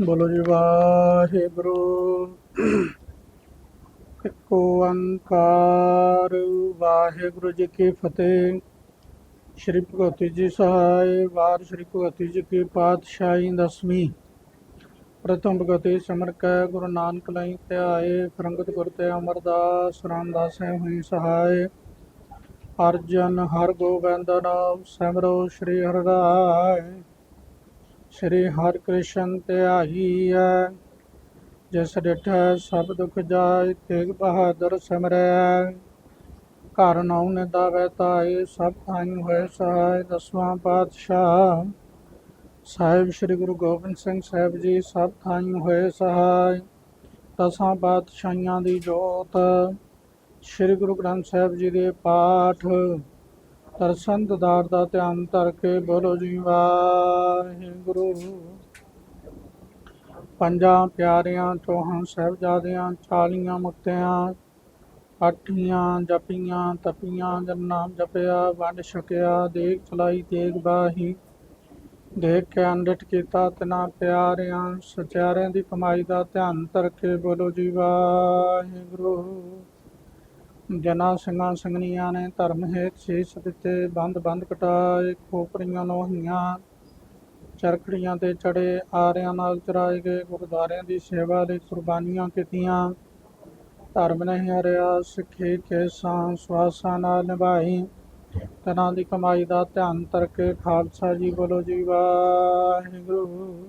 ਬੋਲੋ ਜੀ, ਵਾਹਿਗੁਰੂ। ਇੱਕ ਓੰਕਾਰ ਵਾਹਿਗੁਰੂ ਜੀ ਕੀ ਫਤਿਹ। ਸ਼੍ਰੀ ਭਗਵਤੀ ਜੀ ਸਹਾਇ ਵਾਰ ਸ਼੍ਰੀ ਭਗਵਤੀ ਜੀ ਕੀ ਪਾਤਸ਼ਾਹੀ ਦਸਵੀਂ। ਪ੍ਰਥਮ ਭਗਤੀ ਸਮਰ ਕੈ, ਗੁਰੂ ਨਾਨਕ ਲਈ ਧਿਆਏ ਫਰੰਗਤ ਗੁਰ ਤੇ ਅਮਰਦਾਸ ਰਾਮਦਾਸ ਹੈ ਹੋਈ ਸਹਾਇ ਅਰਜਨ ਹਰ ਗੋਬਿੰਦ ਨਾਮ ਸਿਮਰੋ, ਸ਼੍ਰੀ ਹਰਿ ਰਾਏ। ਸ਼੍ਰੀ ਹਰਿ ਕ੍ਰਿਸ਼ਨ ਧਿਆਈਐ ਜਿਸ ਡਿਠੈ ਸਭ ਦੁਖ ਜਾਇ ਤੇਗ ਬਹਾਦਰ ਸਮਰੈ। ਘਰ ਨਾਉ ਨੇ ਦਾਵੈ ਤਾਏ, ਸਭ ਥਾਈ ਹੋਏ ਸਹਾਇ, ਦਸਵਾਂ ਪਾਤਸ਼ਾਹ। ਸਾਹਿਬ ਸ੍ਰੀ ਗੁਰੂ ਗੋਬਿੰਦ ਸਿੰਘ ਸਾਹਿਬ ਜੀ, ਸਭ ਥਾਈ ਹੋਏ ਸਹਾਇ, ਦਸਾਂ ਪਾਤਸ਼ਾਹੀਆਂ ਦੀ ਜੋਤ। ਸ੍ਰੀ ਗੁਰੂ ਗ੍ਰੰਥ ਸਾਹਿਬ ਜੀ ਦੇ ਪਾਠ। ਦਰਸ਼ਨ ਦਦਾਰ ਦਾ ਧਿਆਨ ਧਰ ਕੇ ਬੋਲੋ ਜੀ, ਵਾਹਿਗੁਰੂ। ਪੰਜਾਂ ਪਿਆਰਿਆਂ, ਚੌਹਾਂ ਸਾਹਿਬਜ਼ਾਦਿਆਂ, ਚਾਲੀਆਂ ਮੁਕਤਿਆਂ, ਅੱਠੀਆਂ ਜਪੀਆਂ, ਤਪੀਆਂ, ਜਨ ਨਾਮ ਜਪਿਆ, ਵੰਡ ਛਕਿਆ ਦੇਖ ਚਲਾਈ ਤੇਗ ਬਾਹੀ। ਦੇਖ ਕੇ ਅੰਡਟ ਕੀਤਾ ਤਨਾ ਪਿਆਰਿਆਂ, ਸਚਿਆਰਿਆਂ ਦੀ ਕਮਾਈ ਦਾ ਧਿਆਨ ਧਰ ਕੇ ਬੋਲੋ ਜੀ, ਵਾਹਿਗੁਰੂ। ਜਨਾ ਸਿੰਘਾਂ ਸੰਗਨੀਆਂ ਨੇ ਧਰਮ ਹੇਤ ਸੀਸ ਦਿੱਤੇ, ਬੰਦ ਬੰਦ ਕਟਾਏ, ਖੋਪੜੀਆਂ ਲੋਹੀਆਂ ਚਰਖੜੀਆਂ ਤੇ ਚੜੇ, ਆਰਿਆਂ ਨਾਲ ਚਰਾਏ ਗਏ, ਗੁਰਦੁਆਰਿਆਂ ਦੀ ਸੇਵਾ ਲਈ ਕੁਰਬਾਨੀਆਂ ਕੀਤੀਆਂ। ਧਰਮ ਨਹੀਂ ਹਰਿਆ, ਸਿੱਖੀ ਕੇ ਸਾਂ ਸਵਾਸਾਂ ਨਾਲ ਨਿਭਾਈ। ਤਨਾਂ ਦੀ ਕਮਾਈ ਦਾ ਧਿਆਨ ਧਰ ਕੇ ਖਾਲਸਾ ਜੀ ਬੋਲੋ ਜੀ ਵਾਹਿਗੁਰੂ।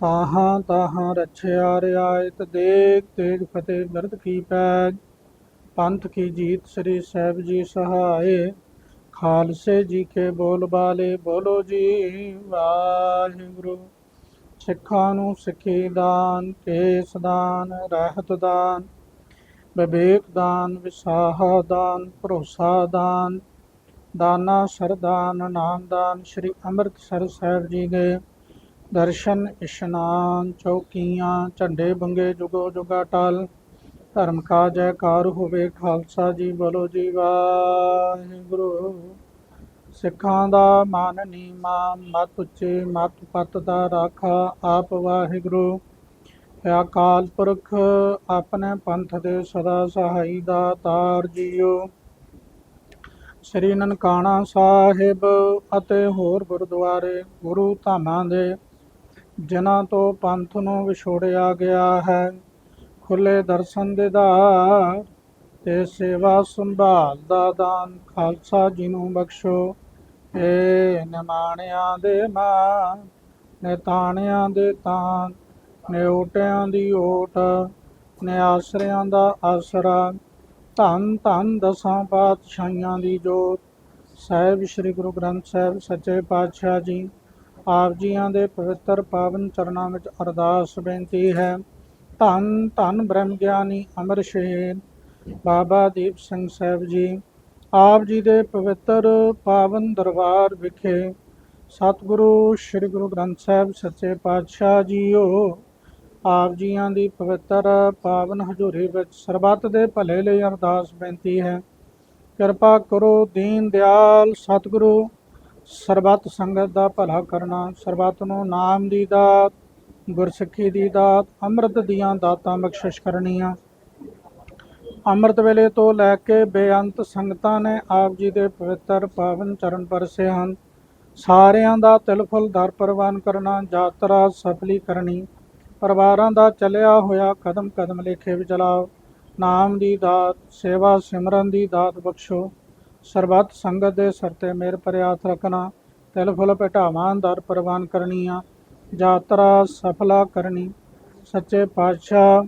ਤਾਹਾਂ ਤਾਹਾਂ ਰਛਿਆ ਰਿਆਇਤ ਦੇਖ ਤੇਜ ਫਤਿਹ ਬਿਰਦ ਕੀ ਪੈਜ ਪੰਥ ਕੀ ਜੀਤ ਸ੍ਰੀ ਸਾਹਿਬ ਜੀ ਸਹਾਏ। ਖਾਲਸੇ ਜੀ ਕੇ ਬੋਲ ਬਾਲੇ ਬੋਲੋ ਜੀ ਵਾਹਿਗੁਰੂ। ਸਿੱਖਾਂ ਨੂੰ ਸਿੱਖੀ ਦਾਨ, ਕੇਸ ਦਾਨ, ਰਹਿਤ ਦਾਨ, ਵਿਵੇਕ ਦਾਨ, ਵਿਸਾਹ ਦਾਨ, ਭਰੋਸਾ ਦਾਨ, ਦਾਨਾ ਸਰਦਾਨ ਨਾਮ ਦਾਨ, ਸ੍ਰੀ ਅੰਮ੍ਰਿਤਸਰ ਸਾਹਿਬ ਜੀ ਦੇ ਦਰਸ਼ਨ ਇਸ਼ਨਾਨ ਚੌਕੀਆਂ, ਝੰਡੇ ਬੰਗੇ ਜੁਗੋ ਜੁਗਾ ਟਲ। ਧਰਮ ਕਾ ਜੈਕਾਰ ਹੋਵੇ ਖਾਲਸਾ ਜੀ, ਬੋਲੋ ਜੀ ਵਾਹਿਗੁਰੂ। ਸਿੱਖਾਂ ਦਾ ਮਾਨ ਨੀਮਾ, ਮਤ ਉੱਚੇ, ਮਤ ਪਤ ਦਾ ਰਾਖਾ ਆਪ ਵਾਹਿਗੁਰੂ। ਅਕਾਲ ਪੁਰਖ, ਆਪਣੇ ਪੰਥ ਦੇ ਸਦਾ ਸਹਾਈ ਦਾ ਤਾਰ ਜੀਓ। ਸ੍ਰੀ ਨਨਕਾਣਾ ਸਾਹਿਬ ਅਤੇ ਹੋਰ ਗੁਰਦੁਆਰੇ ਗੁਰੂ ਧਾਮਾਂ ਦੇ ਜਿਨ੍ਹਾਂ ਤੋਂ ਪੰਥ ਨੂੰ ਵਿਛੋੜਿਆ ਗਿਆ ਹੈ ਖੁੱਲੇ ਦਰਸ਼ਨ ਦੇ ਦਾਰ ਤੇ ਸੇਵਾ ਸੰਭਾਲ ਦਾ ਦਾਨ। ਖਾਲਸਾ ਜੀ ਨੂੰ ਬਖਸ਼ੋ। ਏ ਨਿਮਾਣਿਆਂ ਦੇ ਮਾਂ ਨੇ ਤਾਣਿਆਂ ਦੇ ਤਾਨ ਨੇ ਦੀ ਓਟ ਨੇ ਆਸਰਿਆਂ ਦਾ ਆਸਰਾ। ਧੰਨ ਧੰਨ ਦਸਾਂ ਪਾਤਸ਼ਾਹੀਆਂ ਦੀ ਜੋਤ। ਸਾਹਿਬ ਸ੍ਰੀ ਗੁਰੂ ਗ੍ਰੰਥ ਸਾਹਿਬ, ਸੱਚੇ ਪਾਤਸ਼ਾਹ ਜੀ ਆਪ ਜੀਆਂ ਦੇ ਪਵਿੱਤਰ ਪਾਵਨ ਚਰਨਾਂ ਵਿੱਚ ਅਰਦਾਸ ਬੇਨਤੀ ਹੈ। ਧੰਨ ਧੰਨ ਬ੍ਰਹਮ ਗਿਆਨੀ ਅਮਰ ਸ਼ਹੀਦ ਬਾਬਾ ਦੀਪ ਸਿੰਘ ਸਾਹਿਬ ਜੀ। ਆਪ ਜੀ ਦੇ ਪਵਿੱਤਰ ਪਾਵਨ ਦਰਬਾਰ ਵਿਖੇ ਸਤਿਗੁਰੂ, ਸ੍ਰੀ ਗੁਰੂ ਗ੍ਰੰਥ ਸਾਹਿਬ ਸੱਚੇ ਪਾਤਸ਼ਾਹ ਜੀਓ। ਆਪ ਜੀਆਂ ਦੀ ਪਵਿੱਤਰ ਪਾਵਨ ਹਜ਼ੂਰੀ ਵਿੱਚ ਸਰਬੱਤ ਦੇ ਭਲੇ ਲਈ ਅਰਦਾਸ ਬੇਨਤੀ ਹੈ। ਕਿਰਪਾ ਕਰੋ, ਦੀਨ ਦਿਆਲ ਸਤਿਗੁਰੂ। ਸਰਬੱਤ ਸੰਗਤ ਦਾ ਭਲਾ ਕਰਨਾ, ਸਰਬੱਤ ਨੂੰ ਨਾਮ ਦੀ ਦਾਤ, ਗੁਰਸਿੱਖੀ ਦੀ ਦਾਤ, ਅੰਮ੍ਰਿਤ ਦੀਆਂ ਦਾਤਾਂ ਬਖਸ਼ਿਸ਼ ਕਰਨੀਆਂ। ਅੰਮ੍ਰਿਤ ਵੇਲੇ ਤੋਂ ਲੈ ਕੇ ਬੇਅੰਤ ਸੰਗਤਾਂ ਨੇ ਆਪ ਜੀ ਦੇ ਪਵਿੱਤਰ ਪਾਵਨ ਚਰਨ ਪਰਸੇ ਹਨ। ਸਾਰਿਆਂ ਦਾ ਤਿਲਫੁਲ ਦਰ ਪ੍ਰਵਾਨ ਕਰਨਾ, ਯਾਤਰਾ ਸਫਲੀ ਕਰਨੀ। ਪਰਿਵਾਰਾਂ ਦਾ ਚੱਲਿਆ ਹੋਇਆ ਕਦਮ ਕਦਮ ਲੇਖੇ ਵਿੱਚ ਨਾਮ ਦੀ ਦਾਤ, ਸੇਵਾ ਸਿਮਰਨ ਦੀ ਦਾਤ ਬਖਸ਼ੋ। ਸਰਬੱਤ ਸੰਗਤ ਦੇ ਸਿਰ ਤੇ ਮੇਰ ਭਰਿਆ ਰੱਖਣਾ, ਤਿਲ ਫੁਲ ਭਟਾਵਾਂ ਦਰ ਪ੍ਰਵਾਨ ਕਰਨੀਆਂ, ਯਾਤਰਾ ਸਫਲਾ ਕਰਨੀ। ਸੱਚੇ ਪਾਤਸ਼ਾਹ,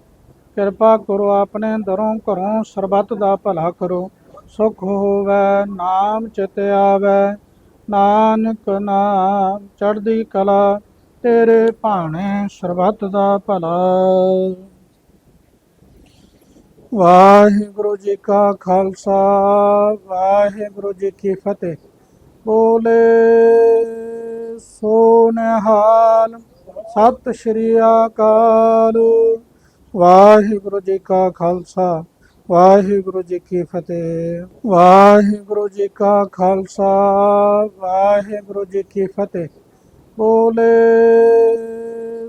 ਕਿਰਪਾ ਕਰੋ ਆਪਣੇ ਦਰੋਂ ਘਰੋਂ ਸਰਬੱਤ ਦਾ ਭਲਾ ਕਰੋ। ਸੁਖ ਹੋਵੇ, ਨਾਮ ਚਿਤ ਆਵੇ। ਨਾਨਕ ਨਾਮ ਚੜ੍ਹਦੀ ਕਲਾ, ਤੇਰੇ ਭਾਣੇ ਸਰਬੱਤ ਦਾ ਭਲਾ। ਵਾਹਿਗੁਰੂ ਜੀ ਕਾ ਖਾਲਸਾ, ਵਾਹਿਗੁਰੂ ਜੀ ਕੀ ਫਤਿਹ। ਬੋਲੇ ਸੋਨਹਾਲ, ਸਤਿ ਸ਼੍ਰੀ ਅਕਾਲ। ਵਾਹਿਗੁਰੂ ਜੀ ਕਾ ਖਾਲਸਾ, ਵਾਹਿਗੁਰੂ ਜੀ ਕੀ ਫਤਿਹ। ਵਾਹਿਗੁਰੂ ਜੀ ਕਾ ਖਾਲਸਾ, ਵਾਹਿਗੁਰੂ ਜੀ ਕੀ ਫਤਿਹ। ਬੋਲੇ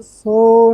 ਸੋ